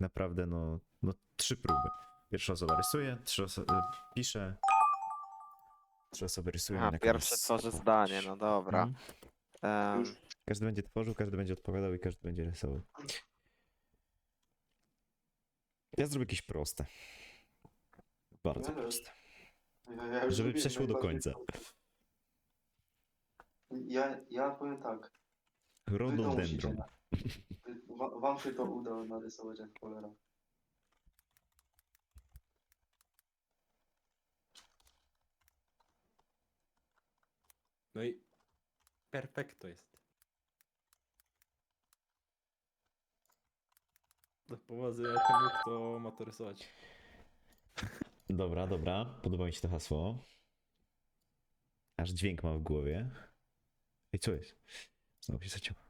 naprawdę no, no trzy próby. Pierwsza osoba rysuje, trzy osoby pisze, trzy osoby rysują. i A, na pierwsze tworzy zdanie, no dobra. Mhm. Em, Każdy będzie tworzył, każdy będzie odpowiadał i każdy będzie rysował. Ja zrobię jakieś proste. Bardzo proste. Ja, ja już Żeby zrobiłem przeszło do najbardziej końca. proste. Ja, ja powiem tak. Wy- Wa, wam się to uda narysować jak cholera. No i perfekto jest. Do powodzenia temu, kto ma to rysować. Dobra, dobra. Podoba mi się to hasło. Aż dźwięk mam w głowie. I co jest? Znowu się zacięło.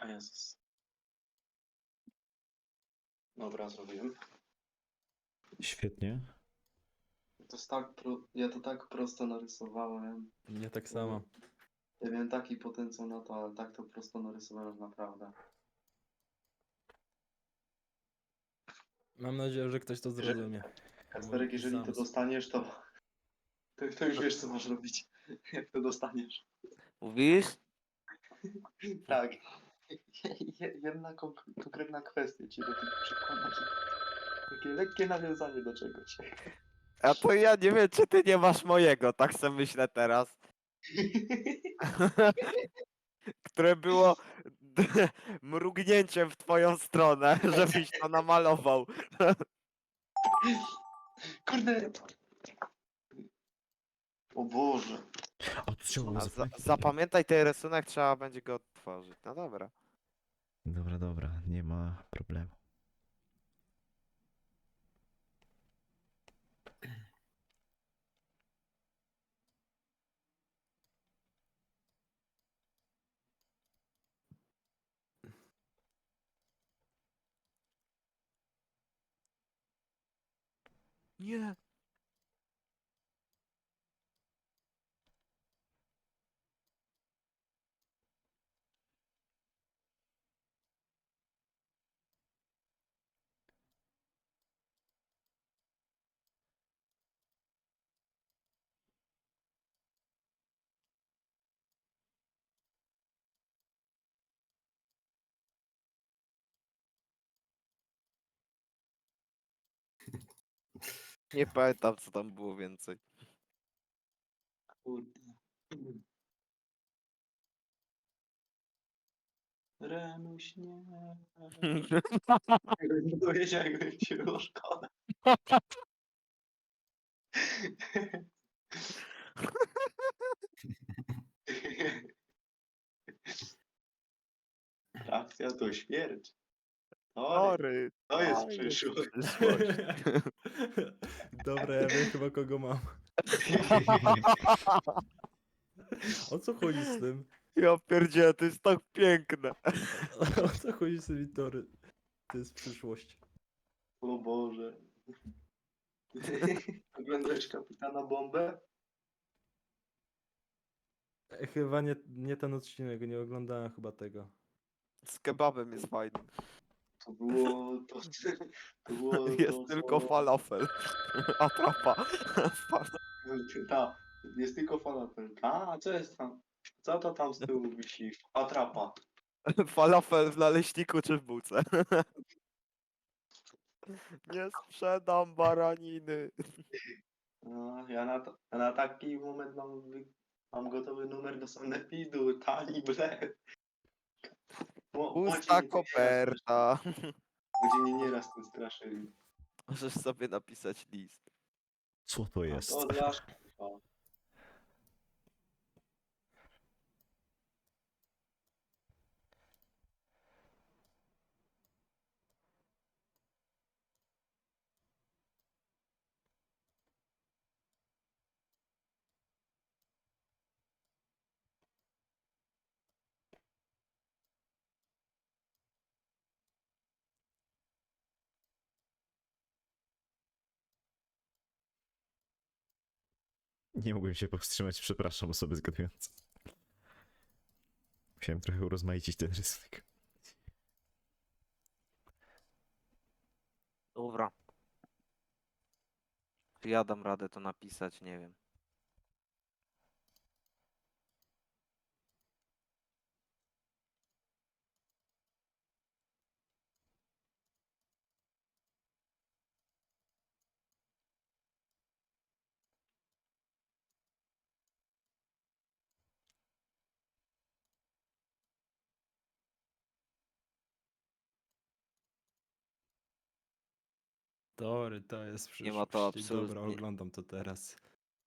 A Jezus. Dobra, zrobiłem. Świetnie. To jest tak pro... Ja to tak prosto narysowałem. Nie tak samo. Ja miałem taki potencjał na to, ale tak to prosto narysowałem naprawdę. Mam nadzieję, że ktoś to zrozumie. Kasperek, jeżeli to dostaniesz, to... to... To już wiesz, co masz robić. Jak to dostaniesz. Mówisz? Tak. Je- Jedna konk- konkretna kwestia ci do tego przekonać. Takie lekkie nawiązanie do czegoś. A to ja nie wiem, czy ty nie masz mojego, tak sobie myślę teraz. Które było mrugnięciem w twoją stronę, żebyś to namalował. Kurde! O Boże. A za, zapamiętaj ten rysunek, trzeba będzie go odtworzyć. No dobra. Dobra, dobra, nie ma problemu. Nie. Nie pamiętam, co tam było więcej. Kurde. Renuś nie. Ci było szkoda. Racja to śmierć. Sorry. to jest Oj, przyszłość. Dobra, ja wiem chyba kogo mam. O co chodzi z tym? Ja pierdzielę, to jest tak piękne. O co chodzi z tymi tory? To jest przyszłość. O Boże. Oglądałeś kapitana bombę? E, Chyba nie, nie ten odcinek, nie oglądałem chyba tego. Z kebabem jest fajny. To było to. To było Jest to, tylko co- falafel. Atrapa. Fal- Ta, jest tylko falafel. A, co jest tam? Co to tam z tyłu wisi? Atrapa. Falafel w naleśniku czy w bułce? Nie sprzedam baraniny. No, ja na, to- ja na taki moment mam, wy- mam gotowy numer do sanepidu. Tani ble. Pusta koperta. Ludzie mnie nieraz tym straszyli. Możesz sobie napisać list. Co to A jest? Nie mogłem się powstrzymać, przepraszam osoby zgadujące. Musiałem trochę urozmaicić ten rysunek. Dobra. Ja dam radę to napisać? Nie wiem. Tory, to jest przyszłość. Nie ma to Dobra, absolutnie- oglądam to teraz.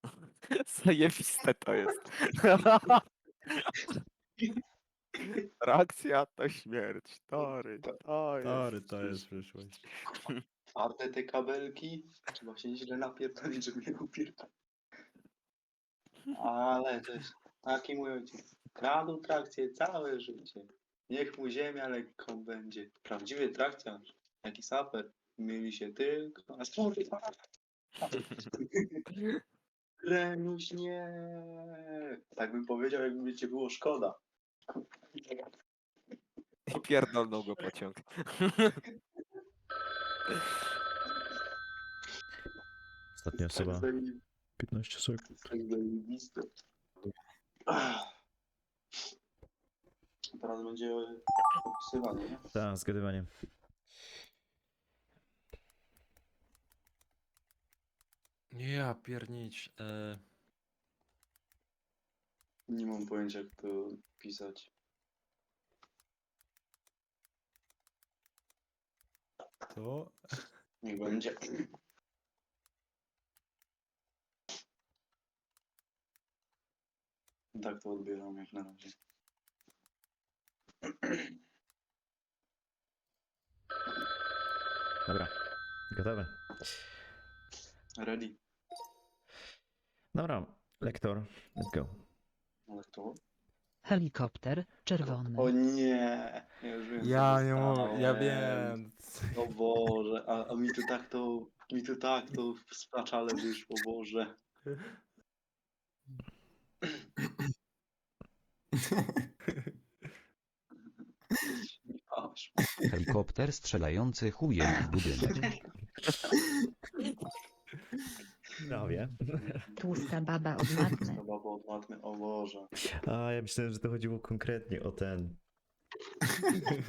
Zajebiste to jest. Reakcja to śmierć. Tory, to jest. Tory, to jest przyszłość. Twarde te kabelki. Trzeba się źle napierdolić, żeby je upierdolić. Ale to jest taki mój ojciec. Kradł trakcję całe życie. Niech mu ziemia lekką będzie. Prawdziwy trakciarz, jaki saper. Mieli się tylko na skóry. Renuś nie. Tak bym powiedział, jakby cię było szkoda. I pierdolnął go pociąg. Ostatnia Tak osoba, zajebi- 15 sekund. tak zajebiste. Ach. Teraz będzie opisywanie, nie? Tak, zgadywanie. Ja piernicz. E, Nie mam pojęcia, jak to pisać. to Niech będzie. Tak to odbieram jak na razie. Dobra, gotowe. Ready? Dobra, lektor, let's go. Ale to? Helikopter czerwony. O nie! Ja, już wiem, co ja nie mogę, ja wiem. O Boże, a, a mi tu tak to, mi tu tak to w spaczale wyszło, Boże. Aż. Helikopter strzelający chujem w budynek. Tłusta baba od matmy. Było od matmy, o Boże. A ja myślałem, że to chodziło konkretnie o ten.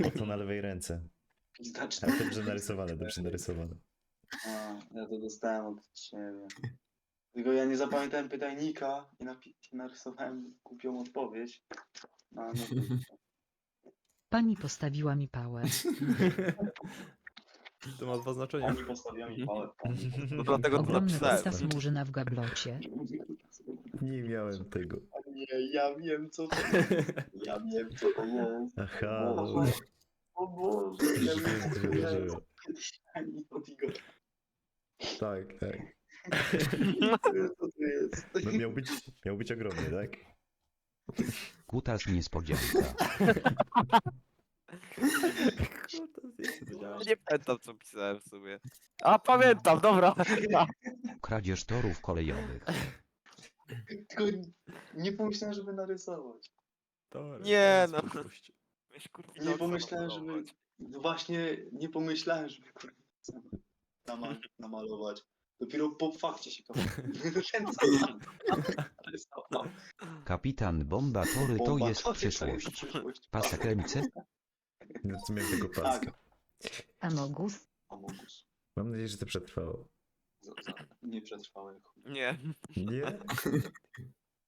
O to na lewej ręce. Pizdaczne. Ale dobrze narysowane, dobrze narysowane. A, ja to dostałem od ciebie. Tylko ja nie zapamiętałem pytajnika i napi- narysowałem głupią odpowiedź. No, no, Pani postawiła mi pałę. To ma dwa znaczenia. Pani postawiła mi pałę. No dlatego to Ogromny napisałem. podstaw murzyna w gablocie. Nie miałem tego. Nie, ja wiem co to jest. Ja wiem co to jest. Aha, O. Boże, o Boże, ja wiem co to jest. wydarzyło. Ani od Igora. Tak, tak. Co jest, co to jest? No miał być, miał być ogromny, tak? Kutas niespodzianka. Nie pamiętam co pisałem w sumie. A pamiętam, dobra. Kradzież torów kolejowych. Tylko nie pomyślałem, żeby narysować. Tory, Nie, no. przyszłość. Weź kurwa Nie pomyślałem, żeby No właśnie nie pomyślałem, żeby kurwa nama- namalować. Dopiero po fakcie się narysował. Kapitan Bomba Tory to Bomba jest to przyszłość. Pasek? No co miałem tego paska. Amogus. Amogus. Mam nadzieję, że to przetrwało. Za- za- Nie przetrwałem. Nie. Nie?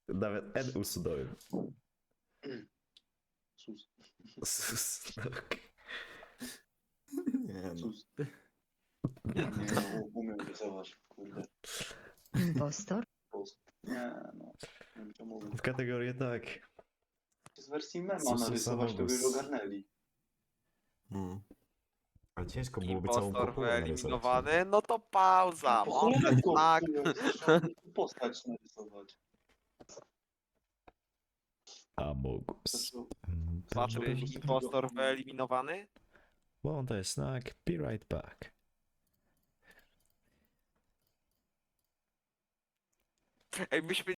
Nawet N usunąłem. Sus. Sus, tak. Nie no. Sus. Nie, no, umiem rysować. Kurde. Impostor. Post. Nie, no. Nie wiem, czemu mówię. W kategorię tak. Z wersji mema Sus, narysować, to by Amogus. ogarnęli. Mm. Ale ciężko byłoby całą Impostor narysować. wyeliminowany, no to pauza. Po Może tak. postać narysować. Amogus. Mm, impostor wyeliminowany? Won't I snack? Be right back. Ej, myśmy